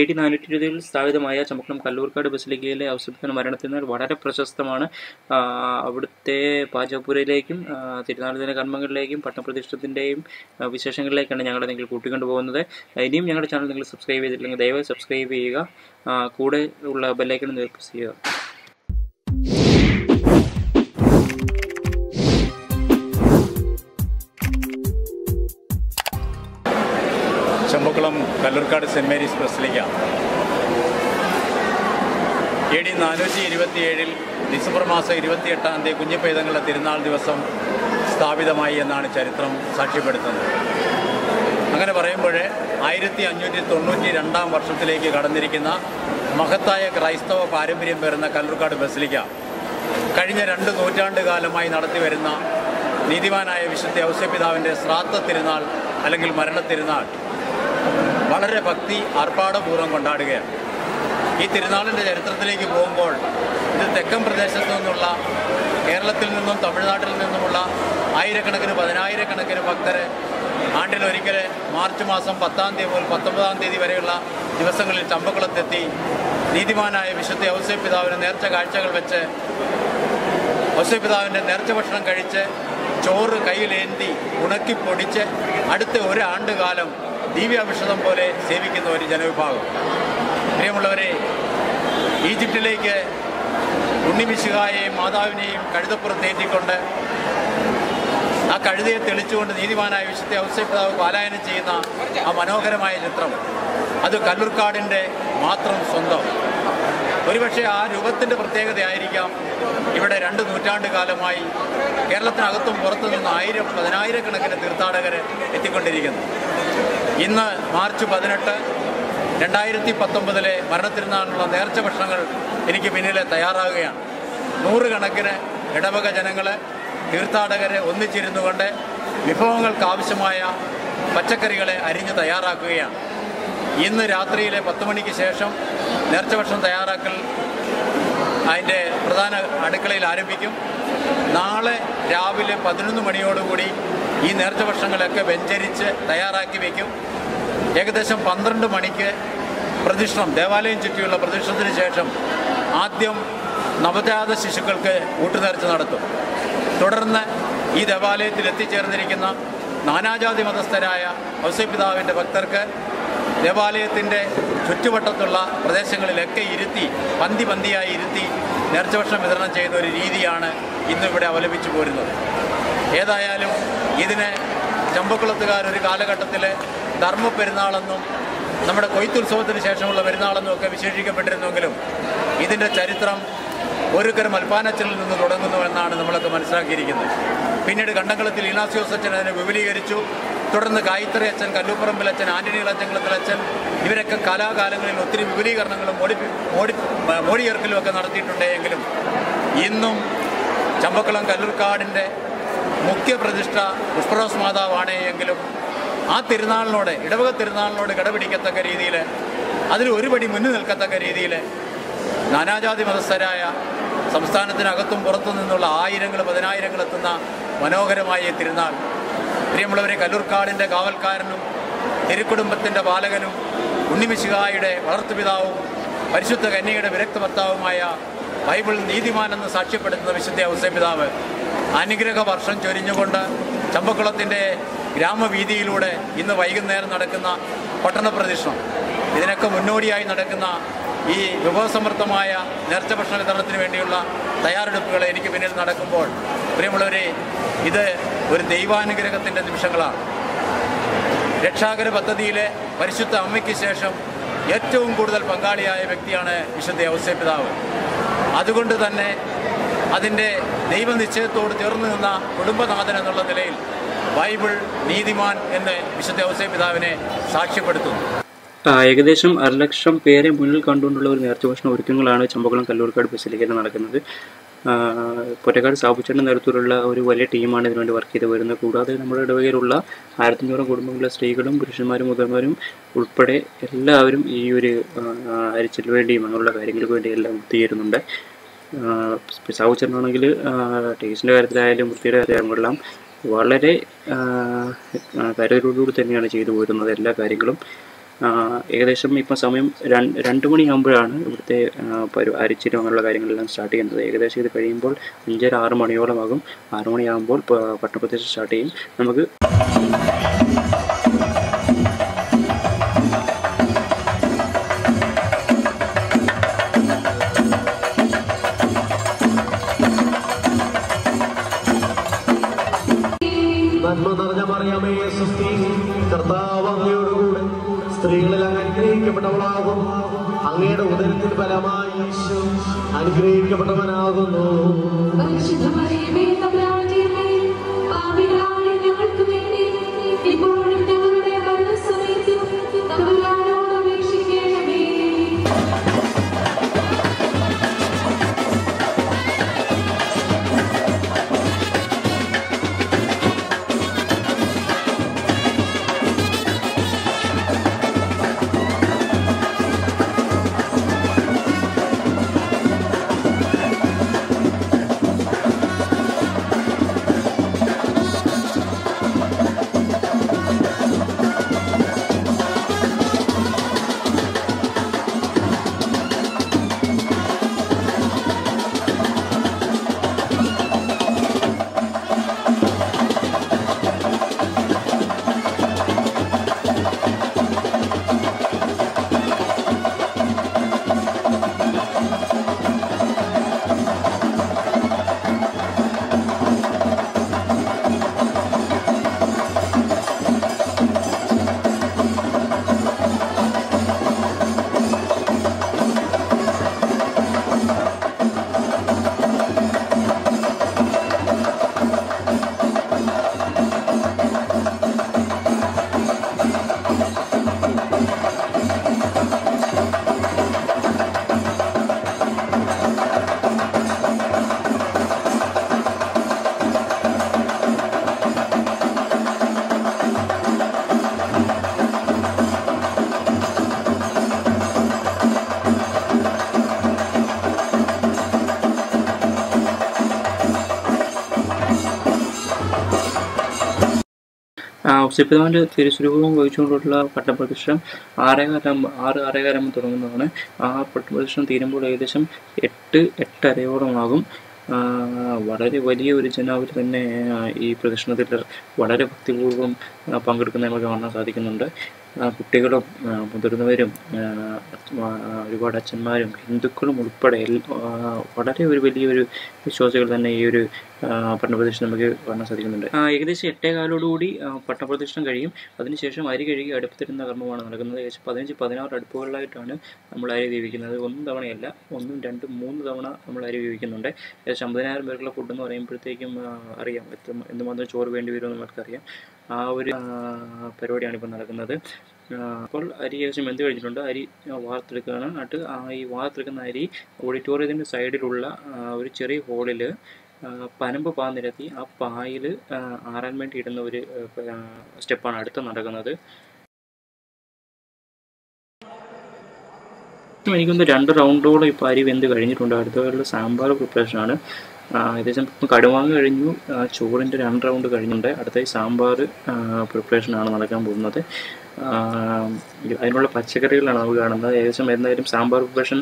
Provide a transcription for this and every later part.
A D നാനൂറ്റി ഇരുപതിൽ സ്ഥാപിതമായ ചമ്പക്കുളം കല്ലൂർക്കാട് ബസിലിക്കയിലെ ഔസഫിന്റെ മരണത്തിന് വളരെ പ്രശസ്തമാണ്. അവിടുത്തെ പാചകപ്പുരയിലേക്കും തിരുനാളി ദിന കർമ്മങ്ങളിലേക്കും പട്ടപ്രതിഷ്ഠത്തിന്റെയും വിശേഷങ്ങളിലേക്കാണ് ഞങ്ങളെ നിങ്ങൾ കൂട്ടിക്കൊണ്ടു പോകുന്നത്. ഇനിയും ഞങ്ങളുടെ ചാനൽ നിങ്ങൾ സബ്സ്ക്രൈബ് ചെയ്തിട്ടില്ലെങ്കിൽ ദയവായി സബ്സ്ക്രൈബ് ചെയ്യുക. കൂടെ ഉള്ള ബെല്ലൈക്കൺ പ്രസ് ചെയ്യുക. Kalloorkkad saint Mary's basilica A D നാനൂറ്റി ഇരുപത്തിയേഴിൽ ഡിസംബർ മാസം ഇരുപത്തിയെട്ടാം തീയതി കുഞ്ഞിപ്പൈതങ്ങളുടെ തിരുനാൾ ദിവസം സ്ഥാപിതമായി എന്നാണ് ചരിത്രം സാക്ഷ്യപ്പെടുത്തുന്നത്. അങ്ങനെ പറയുമ്പോൾ ആയിരത്തി അഞ്ഞൂറ്റി തൊണ്ണൂറ്റി രണ്ടാം വർഷത്തിലേക്ക് കടന്നിരിക്കുന്ന മഹത്തായ ക്രൈസ്തവ പാരമ്പര്യം പേരുന്ന കല്ലൂർക്കാട് ബസിലിക്ക കഴിഞ്ഞ രണ്ട് നൂറ്റാണ്ട് കാലമായി നടത്തി വരുന്ന നീതിമാനായ വിശുദ്ധ ഔസ്യപിതാവിന്റെ ശ്രാദ്ധ തിരുനാൾ അല്ലെങ്കിൽ മരണ തിരുനാൾ വളരെ ഭക്തി ആർഭാടപൂർവം കൊണ്ടാടുകയാണ്. ഈ തിരുനാളിന്റെ ചരിത്രത്തിലേക്ക് പോകുമ്പോൾ ഇത് തെക്കൻ പ്രദേശത്തു നിന്നുള്ള കേരളത്തിൽ നിന്നും തമിഴ്നാട്ടിൽ നിന്നുമുള്ള ആയിരക്കണക്കിന് പതിനായിരക്കണക്കിന് ഭക്തരെ ആണ്ടിലൊരിക്കൽ മാർച്ച് മാസം പത്താം തീയതി മുതൽ പത്തൊമ്പതാം തീയതി വരെയുള്ള ദിവസങ്ങളിൽ ചമ്പക്കുളത്തെത്തി നീതിമാനായ വിശുദ്ധ ഔസ്യപിതാവിന് നേർച്ച കാഴ്ചകൾ വെച്ച് ഔസ്യപിതാവിന്റെ നേർച്ച ഭക്ഷണം കഴിച്ച് ചോറ് കയ്യിലേന്തി ഉണക്കി പൊടിച്ച് അടുത്ത ഒരാണ്ട് കാലം ദിവ്യാഭിഷേകം പോലെ സേവിക്കുന്ന ഒരു ജനവിഭാഗം. പ്രിയമുള്ളവരെ ഈജിപ്തിലേക്ക് ഉണ്ണിമിശുകായെയും മാതാവിനെയും കഴുതപ്പുറത്തേറ്റിക്കൊണ്ട് ആ കഴുതയെ തെളിച്ചുകൊണ്ട് നീതിമാനായ വിശുദ്ധ ഔസ്യപിതാവ് പാലായനം ചെയ്യുന്ന ആ മനോഹരമായ ചിത്രം. അത് കല്ലൂർക്കാടിന്റെ മാത്രം സ്വന്തം. ഒരുപക്ഷെ ആ രൂപത്തിന്റെ പ്രത്യേകതയായിരിക്കാം ഇവിടെ രണ്ട് നൂറ്റാണ്ട് കാലമായി കേരളത്തിനകത്തും പുറത്തു നിന്ന് ആയിരം പതിനായിരക്കണക്കിന് തീർത്ഥാടകർ എത്തിക്കൊണ്ടിരിക്കുന്നു ഇന്ന് മാർച്ച് പതിനെട്ട് രണ്ടായിരത്തി പത്തൊമ്പതിലെ മരണത്തിരുന്നാളിനുള്ള നേർച്ച ഭക്ഷണങ്ങൾ എനിക്ക് പിന്നിലെ തയ്യാറാകുകയാണ്. നൂറുകണക്കിന് ഇടവക ജനങ്ങളെ തീർത്ഥാടകരെ ഒന്നിച്ചിരുന്നു കൊണ്ട് വിഭവങ്ങൾക്ക് ആവശ്യമായ പച്ചക്കറികളെ അരിഞ്ഞ് തയ്യാറാക്കുകയാണ്. ഇന്ന് രാത്രിയിലെ പത്ത് മണിക്ക് ശേഷം നേർച്ച ഭക്ഷണം തയ്യാറാക്കൽ അതിന്റെ പ്രധാന അടുക്കളയിൽ ആരംഭിക്കും. നാളെ രാവിലെ പതിനൊന്ന് മണിയോടുകൂടി ഈ നേർച്ച ഭക്ഷണങ്ങളൊക്കെ വെഞ്ചരിച്ച് തയ്യാറാക്കി വയ്ക്കും ഏകദേശം പന്ത്രണ്ട് മണിക്ക് പ്രദക്ഷിണം ദേവാലയം ചുറ്റിയുള്ള പ്രദക്ഷിണത്തിന് ശേഷം ആദ്യം നവജാത ശിശുക്കൾക്ക് ഊട്ടുനേർച്ച നടത്തും. തുടർന്ന് ഈ ദേവാലയത്തിൽ എത്തിച്ചേർന്നിരിക്കുന്ന നാനാജാതി മതസ്ഥരായ ഔസപിതാവിന്റെ ഭക്തർക്ക് ദേവാലയത്തിന്റെ ചുറ്റുവട്ടത്തുള്ള പ്രദേശങ്ങളിലൊക്കെ ഇരുത്തി പന്തി പന്തിയായി ഇരുത്തി നേർച്ചഭക്ഷണം വിതരണം ചെയ്യുന്ന ഒരു രീതിയാണ് ഇന്നിവിടെ അവലംബിച്ചു പോരുന്നത്. ഏതായാലും ഇതിന് ചമ്പക്കുളത്തുകാർ ഒരു കാലഘട്ടത്തിൽ ധർമ്മ പെരുന്നാളെന്നും നമ്മുടെ കൊയ്ത്തുത്സവത്തിന് ശേഷമുള്ള പെരുന്നാളെന്നും ഒക്കെ വിശേഷിക്കപ്പെട്ടിരുന്നെങ്കിലും ഇതിന്റെ ചരിത്രം ഒരു കരം അൽപ്പാനച്ചനിൽ നിന്ന് തുടങ്ങുന്നു എന്നാണ് നമ്മളൊക്കെ മനസ്സിലാക്കിയിരിക്കുന്നത്. പിന്നീട് കണ്ടംകുളത്തിൽ ഇനാസിയോസ് അച്ഛൻ അതിനെ വിപുലീകരിച്ചു. തുടർന്ന് ഗായത്രി അച്ഛൻ കല്ലൂപ്പറമ്പിൽ അച്ഛൻ ആന്റണി അച്ഛൻകുളത്തിൽ അച്ഛൻ ഇവരൊക്കെ കലാകാലങ്ങളിൽ ഒത്തിരി വിപുലീകരണങ്ങളും മോടി മോഡി മോടിയേർക്കലും ഒക്കെ നടത്തിയിട്ടുണ്ടെങ്കിലും ഇന്നും ചമ്പക്കുളം കല്ലൂർക്കാടിന്റെ മുഖ്യ പ്രതിഷ്ഠ പുഷ്പറോസ് മാതാവാണ് എങ്കിലും ആ തിരുനാളിനോട് ഇടവക തിരുനാളിനോട് കിടപിടിക്കത്തക്ക രീതിയിൽ അതിൽ ഒരുപടി മുന്നിൽ നിൽക്കത്തക്ക രീതിയിൽ നാനാജാതി മതസ്ഥരായ സംസ്ഥാനത്തിനകത്തും പുറത്തു നിന്നുള്ള ആയിരങ്ങൾ പതിനായിരങ്ങൾ എത്തുന്ന മനോഹരമായ തിരുനാൾ. പ്രിയമുള്ളവരെ കല്ലൂർക്കാടിന്റെ കാവൽക്കാരനും തിരുക്കുടുംബത്തിന്റെ ബാലകനും ഉണ്ണിമിശികായുടെ വളർത്തുപിതാവും പരിശുദ്ധ കന്യയുടെ വിരക്ത ഭർത്താവുമായ ബൈബിൾ നീതിമാനെന്ന് സാക്ഷ്യപ്പെടുത്തുന്ന വിശുദ്ധ ഔസപിതാവ് അനുഗ്രഹ വർഷം ചൊരിഞ്ഞുകൊണ്ട് ചമ്പക്കുളത്തിന്റെ ഗ്രാമവീതിയിലൂടെ ഇന്ന് വൈകുന്നേരം നടക്കുന്ന പട്ടണ പ്രദക്ഷിണം. ഇതിനൊക്കെ മുന്നോടിയായി നടക്കുന്ന ഈ വിഭവസമൃദ്ധമായ നേർച്ച ഭക്ഷണ വിതരണത്തിന് വേണ്ടിയുള്ള തയ്യാറെടുപ്പുകൾ എനിക്ക് പിന്നിൽ നടക്കുമ്പോൾ പ്രിയമുള്ളവരെ ഇത് ഒരു ദൈവാനുഗ്രഹത്തിന്റെ നിമിഷങ്ങളാണ്. രക്ഷാകര പദ്ധതിയിലെ പരിശുദ്ധ അമ്മയ്ക്ക് ശേഷം ഏറ്റവും കൂടുതൽ പങ്കാളിയായ വ്യക്തിയാണ് വിശുദ്ധ ഔസ്യപിതാവ് അതുകൊണ്ട് തന്നെ അതിന്റെ ദൈവനിശ്ചയത്തോട് ചേർന്ന് നിന്ന കുടുംബനാഥൻ എന്നുള്ള നിലയിൽ ബൈബിൾ നീതിമാൻ എന്ന് വിശുദ്ധ ഔസ്യപിതാവിനെ സാക്ഷ്യപ്പെടുത്തുന്നു. ഏകദേശം അരലക്ഷം പേരെ മുന്നിൽ കണ്ടുകൊണ്ടുള്ള ഒരു നേർച്ച ഭക്ഷണ ഒരുക്കങ്ങളാണ് ചമ്പക്കുളം കല്ലൂർക്കാട് ബസിലേക്ക് നടക്കുന്നത്. പൊറ്റക്കാട് സാബുച്ചേട്ടന്റെ നേതൃത്വത്തിലുള്ള ഒരു വലിയ ടീമാണ് ഇതിനുവേണ്ടി വർക്ക് ചെയ്ത് വരുന്നത്. കൂടാതെ നമ്മുടെ ഇടവകയിലുള്ള ആയിരത്തഞ്ഞൂറ് കുടുംബങ്ങളിലെ സ്ത്രീകളും പുരുഷന്മാരും മുതിർന്നവരും ഉൾപ്പെടെ എല്ലാവരും ഈ ഒരു അരിച്ചിൽ വേണ്ടിയും അങ്ങനെയുള്ള കാര്യങ്ങൾക്ക് വേണ്ടി എല്ലാം ഒത്തുചേരുന്നുണ്ട് സാബുച്ചേട്ടനാണെങ്കിൽ ടേസ്റ്റിന്റെ കാര്യത്തിലായാലും വൃത്തിയുടെ കാര്യങ്ങളെല്ലാം വളരെ കരുതലോടുകൂടി തന്നെയാണ് ചെയ്തു പോരുന്നത് എല്ലാ കാര്യങ്ങളും. ഏകദേശം ഇപ്പം സമയം രണ്ട് മണിയാകുമ്പോഴാണ് ഇവിടുത്തെ അരിച്ചിരും അങ്ങനെയുള്ള കാര്യങ്ങളെല്ലാം സ്റ്റാർട്ട് ചെയ്യുന്നത്. ഏകദേശം ഇത് കഴിയുമ്പോൾ അഞ്ചര ആറ് മണിയോളമാകും. ആറ് മണിയാകുമ്പോൾ പട്ടണപ്രദേശം സ്റ്റാർട്ട് ചെയ്യും. നമുക്ക് ഉച്ചപ്പിതാവിന്റെ തിരുസ്വരൂപവും വഹിച്ചുകൊണ്ടുള്ള പട്ടപ്രദക്ഷിണം ആറേകാലം ആറ് ആറേകാലം തുടങ്ങുന്നതാണ്. ആ പട്ടപ്രദക്ഷിണം തീരുമ്പോൾ ഏകദേശം എട്ട് എട്ടരയോളമാകും. വളരെ വലിയ ഒരു ജനാവലി തന്നെ ഈ പ്രദക്ഷിണത്തിൽ വളരെ ഭക്തിപൂർവം പങ്കെടുക്കുന്ന നമുക്ക് കാണാൻ സാധിക്കുന്നുണ്ട്. കുട്ടികളും മുതിർന്നവരും ഒരുപാട് അച്ഛന്മാരും ഹിന്ദുക്കളും ഉൾപ്പെടെ വളരെ ഒരു വലിയൊരു വിശ്വാസികൾ തന്നെ ഈ ഒരു പട്ടണപ്രദക്ഷിണം നമുക്ക് കാണാൻ സാധിക്കുന്നുണ്ട്. ഏകദേശം എട്ടേ കാലോടുകൂടി പട്ടണപ്രദക്ഷിണം കഴിയും. അതിനുശേഷം അരി കഴുകി അടുപ്പത്തിരുന്ന കർമ്മമാണ് നടക്കുന്നത്. ഏകദേശം പതിനഞ്ച് പതിനാറ് അടുപ്പുകളിലായിട്ടാണ് നമ്മൾ അരി വേവിക്കുന്നത് ഒന്നും തവണയല്ല ഒന്നും രണ്ടും മൂന്ന് തവണ നമ്മൾ അരി വേവിക്കുന്നുണ്ട് ഏകദേശം അമ്പതിനായിരം പേർക്കുള്ള ഫുഡ് എന്ന് പറയുമ്പോഴത്തേക്കും അറിയാം എത്ര എന്തുമാത്രം ചോറ് വേണ്ടി വരുമെന്ന് നമുക്കറിയാം ആ ഒരു പരിപാടിയാണ് ഇപ്പോൾ നടക്കുന്നത്. അപ്പോൾ അരി ഏകദേശം വെന്ത് കഴിഞ്ഞിട്ടുണ്ട്. അരി വാർത്തെടുക്കുകയാണ്. എന്നിട്ട് ഈ വാർത്തെടുക്കുന്ന അരി ഓഡിറ്റോറിയത്തിന്റെ സൈഡിലുള്ള ഒരു ചെറിയ ഹോളിൽ പനമ്പ് പാ നിരത്തി ആ പായിൽ ആറാൻ വേണ്ടി ഇടുന്ന ഒരു സ്റ്റെപ്പാണ് അടുത്ത് നടക്കുന്നത്. എനിക്കൊന്ന് രണ്ട് റൗണ്ടോളം ഇപ്പോൾ അരി വെന്ത് കഴിഞ്ഞിട്ടുണ്ട്. അടുത്തുള്ള സാമ്പാർ പ്രിപ്പറേഷനാണ്. ഏകദേശം ഇപ്പം കടുമാങ്ങ കഴിഞ്ഞു. ചോറിന്റെ രണ്ട് റൗണ്ട് കഴിഞ്ഞിട്ടുണ്ട്. അടുത്ത സാമ്പാർ പ്രിപ്പറേഷനാണ് നടക്കാൻ പോകുന്നത്. അതിനുള്ള പച്ചക്കറികളാണ് നമുക്ക് കാണുന്നത്. ഏകദേശം എന്തായാലും സാമ്പാർ പ്രിപ്പറേഷൻ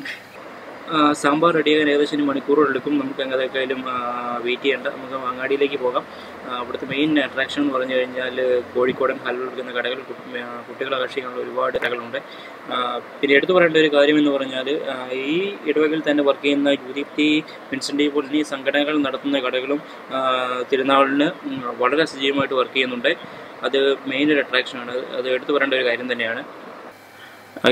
സാമ്പാർ റെഡിയാകാൻ ഏകദേശം ഒരു മണിക്കൂറുകൾ എടുക്കും. നമുക്ക് എങ്ങനെയൊക്കെയായാലും വെയിറ്റ് ചെയ്യേണ്ട. നമുക്ക് അങ്ങാടിയിലേക്ക് പോകാം. അവിടുത്തെ മെയിൻ അട്രാക്ഷൻ എന്ന് പറഞ്ഞു കഴിഞ്ഞാൽ കോഴിക്കോടൻ ഹൽവ എടുക്കുന്ന കടകൾ കുട്ടികളെ ആകർഷിക്കാനുള്ള ഒരുപാട് കടകളുണ്ട്. പിന്നെ എടുത്തു പറയേണ്ട ഒരു കാര്യം എന്ന് പറഞ്ഞാൽ ഈ ഇടവകയിൽ തന്നെ വർക്ക് ചെയ്യുന്ന യൂണിറ്റി വിൻസെന്റ് പോലീ സംഘടനകൾ നടത്തുന്ന കടകളും തിരുനാളിന് വളരെ സജീവമായിട്ട് വർക്ക് ചെയ്യുന്നുണ്ട്. അത് മെയിൻ ഒരു അട്രാക്ഷനാണ് അത് എടുത്തു പറയേണ്ട ഒരു കാര്യം തന്നെയാണ്.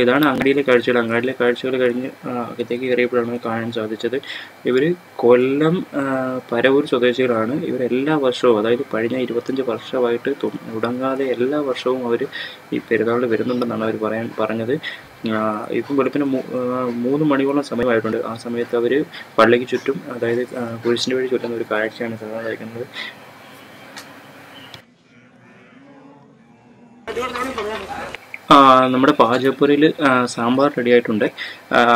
ഇതാണ് അങ്ങാടിയിലെ കാഴ്ചകൾ. അങ്ങാടിയിലെ കാഴ്ചകൾ കഴിഞ്ഞ് അകത്തേക്ക് കയറിയപ്പോഴാണ് കാണാൻ സാധിച്ചത്. ഇവർ കൊല്ലം പരവൂർ സ്വദേശികളാണ്. ഇവർ എല്ലാ വർഷവും അതായത് കഴിഞ്ഞ ഇരുപത്തഞ്ച് വർഷമായിട്ട് തുടങ്ങാതെ എല്ലാ വർഷവും അവർ ഈ പെരുന്നാളിൽ വരുന്നുണ്ടെന്നാണ് അവർ പറയാൻ പറഞ്ഞത്. ഇപ്പം വെളുപ്പിന് മൂന്ന് മണിയോളം സമയമായിട്ടുണ്ട്. ആ സമയത്ത് അവർ പള്ളിക്ക് ചുറ്റും അതായത് കുരിശിന്റെ വഴി ചുറ്റുന്ന ഒരു കാഴ്ചയാണ് സാധാരണ കഴിക്കുന്നത് നമ്മുടെ പാചകപ്പുരയിൽ സാമ്പാർ റെഡി ആയിട്ടുണ്ട്.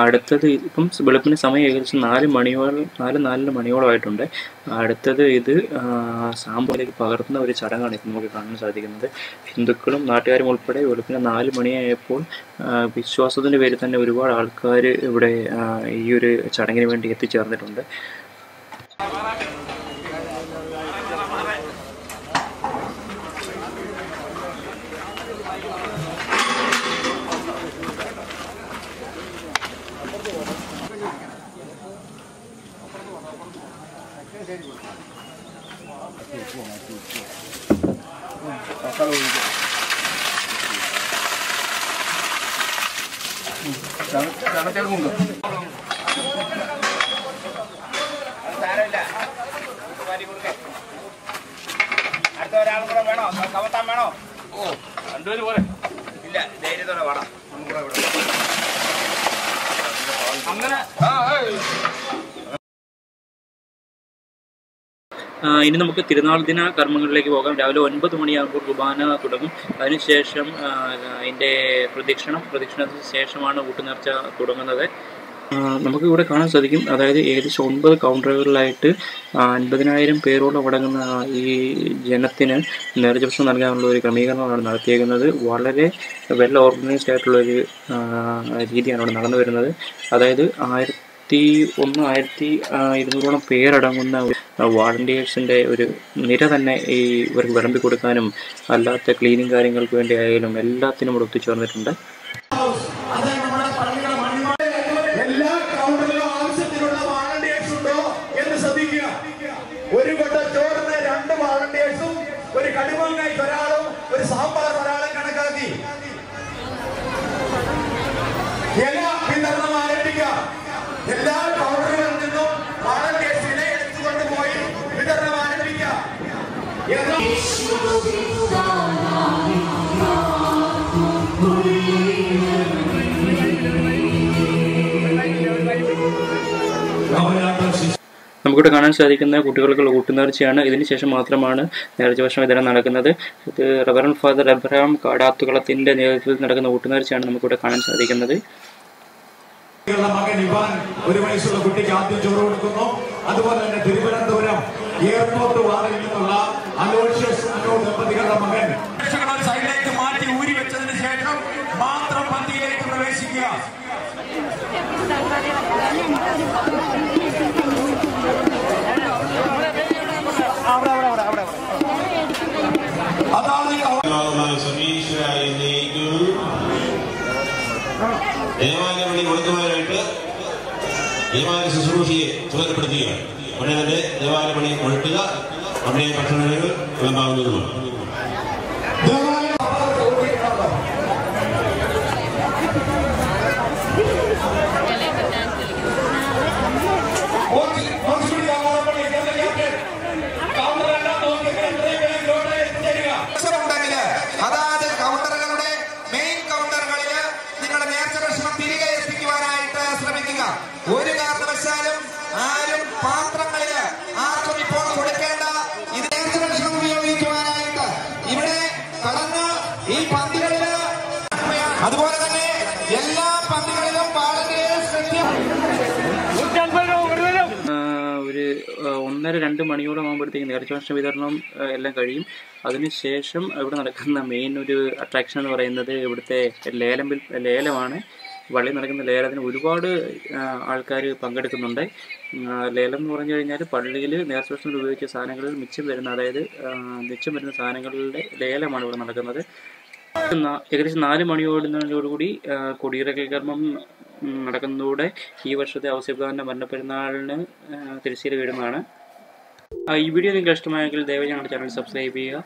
അടുത്തത് ഇപ്പം വെളുപ്പിന് സമയം ഏകദേശം നാല് മണിയോളം നാല് നാലര മണിയോളമായിട്ടുണ്ട് അടുത്തത് ഇത് സാമ്പാറിലേക്ക് പകർത്തുന്ന ഒരു ചടങ്ങാണ് ഇപ്പം നമുക്ക് കാണാൻ സാധിക്കുന്നത്. ഹിന്ദുക്കളും നാട്ടുകാരും ഉൾപ്പെടെ വെളുപ്പിന് നാല് മണിയായപ്പോൾ വിശ്വാസത്തിന്റെ പേരിൽ തന്നെ ഒരുപാട് ആൾക്കാർ ഇവിടെ ഈ ഒരു ചടങ്ങിന് വേണ്ടി എത്തിച്ചേർന്നിട്ടുണ്ട്. അടുത്ത ഒരാളും കൂടെ വേണോ? കവത്താൻ വേണോ? ഓ രണ്ടുപേരും പോരെ. ഇല്ല ധൈര്യത്തോടെ വേണം അങ്ങനെ ഇനി നമുക്ക് തിരുനാൾ ദിന കർമ്മങ്ങളിലേക്ക് പോകാം. രാവിലെ ഒൻപത് മണിയാകുമ്പോൾ കുർബാന തുടങ്ങും. അതിനുശേഷം അതിന്റെ പ്രദക്ഷിണം പ്രദക്ഷിണത്തിന് ശേഷമാണ് ഊട്ടുനേർച്ച തുടങ്ങുന്നത്. നമുക്ക് ഇവിടെ കാണാൻ സാധിക്കും. അതായത് ഏകദേശം ഒൻപത് കൗണ്ടറുകളിലായിട്ട് അൻപതിനായിരം പേരോളം അടങ്ങുന്ന ഈ ജനത്തിന് നേർജഭക്ഷണം നൽകാനുള്ള ഒരു ക്രമീകരണമാണ് നടത്തിയേക്കുന്നത്. വളരെ വെൽ ഓർഗനൈസ്ഡ് ആയിട്ടുള്ള ഒരു രീതിയാണ് ഇവിടെ നടന്നു വരുന്നത് അതായത് ആയിരത്തി ഒന്ന് ആയിരത്തി ഇരുന്നൂറോളം പേരടങ്ങുന്ന വാളണ്ടിയേഴ്സിന്റെ ഒരു നിര തന്നെ ഈ ഇവർക്ക് വിളമ്പി കൊടുക്കാനും അല്ലാത്ത ക്ലീനിങ് കാര്യങ്ങൾക്ക് വേണ്ടി ആയാലും എല്ലാത്തിനും ഇവിടെ ഒത്തുചേർന്നിട്ടുണ്ട്. ഒരു കൊട്ട ചോറിന് രണ്ട് വാളണ്ടിയേഴ്സും ഒരു കടുവങ്ങായി ഒരാളും ഒരു സാമ്പാർ ഒരാളും നമുക്കിവിടെ കാണാൻ സാധിക്കുന്ന കുട്ടികൾക്കുള്ള കൂട്ടുനേർച്ചയാണ്. ഇതിനുശേഷം മാത്രമാണ് നേർച്ച വർഷം വിതരണം നടക്കുന്നത്. ഇത് റവറൻ ഫാദർ അബ്രഹാം കാടാത്തുകളത്തിന്റെ നേതൃത്വത്തിൽ നടക്കുന്ന കൂട്ടുനേർച്ചയാണ് നമുക്കിവിടെ കാണാൻ സാധിക്കുന്നത്. മകൻ ഇവാൻ ഒരു വയസ്സുള്ള കുട്ടിക്ക് ആദ്യം ചോറ് കൊടുക്കുന്നു. അതുപോലെ തന്നെ തിരുവനന്തപുരം എയർപോർട്ട് വാറിൽ നിന്നുള്ള അലോഷ്യസ് ദമ്പതികളുടെ മകൻ. സൈഡിലേക്ക് മാറ്റി ഊരി വെച്ചതിന് ശേഷം മാത്രം പന്തിയിലേക്ക് പ്രവേശിക്കുക. അതാണ് കർത്താവായ സർവീശ്വരായ എന്നേക്കും ദേവാലയ പണി കൊടുക്കുവാനായിട്ട് ദേവാലയ ശുശ്രൂഷയെ ചുമതലപ്പെടുത്തുകയാണ് ഉടനെ തന്നെ ദേവാലയ പണി കൊടുക്കുക അവിടെ ഭക്ഷണങ്ങൾ വിളമ്പാവുന്നതുമാണ് അതുപോലെ തന്നെ എല്ലാ പന്തികളിലും ഒരു ഒന്നര രണ്ട് മണിയോളം ആകുമ്പോഴത്തേക്ക് നേർച്ച ഭക്ഷണ വിതരണം എല്ലാം കഴിയും. അതിനുശേഷം ഇവിടെ നടക്കുന്ന മെയിൻ ഒരു അട്രാക്ഷൻ എന്ന് പറയുന്നത് ഇവിടുത്തെ ലേലം ലേലമാണ്. വള്ളി നടക്കുന്ന ലേലത്തിന് ഒരുപാട് ആൾക്കാർ പങ്കെടുക്കുന്നുണ്ട്. ലേലം എന്ന് പറഞ്ഞു കഴിഞ്ഞാൽ പള്ളിയിൽ നേർച്ച ഭക്ഷണത്തിൽ ഉപയോഗിച്ച സാധനങ്ങളിൽ മിച്ചം വരുന്ന അതായത് മിച്ചം വരുന്ന സാധനങ്ങളുടെ ലേലമാണ് ഇവിടെ നടക്കുന്നത്. ഏകദേശം നാല് മണിയോടുന്നതോടുകൂടി കൂടി കൊടിയിറക്കൽ കർമ്മം നടക്കുന്നതോടെ ഈ വർഷത്തെ ഔസേബ്ദാന്റെ മരണപ്പെരുന്നാളിന് തിരശ്ശീല വീടുന്നതാണ് ഈ വീഡിയോ നിങ്ങൾക്ക് ഇഷ്ടമായെങ്കിൽ ദയവായി ഞങ്ങളുടെ ചാനൽ സബ്സ്ക്രൈബ് ചെയ്യുക.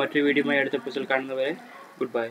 മറ്റൊരു വീഡിയോയുമായി അടുത്ത എപ്പിസോഡ് കാണുന്നവരെ ഗുഡ് ബൈ.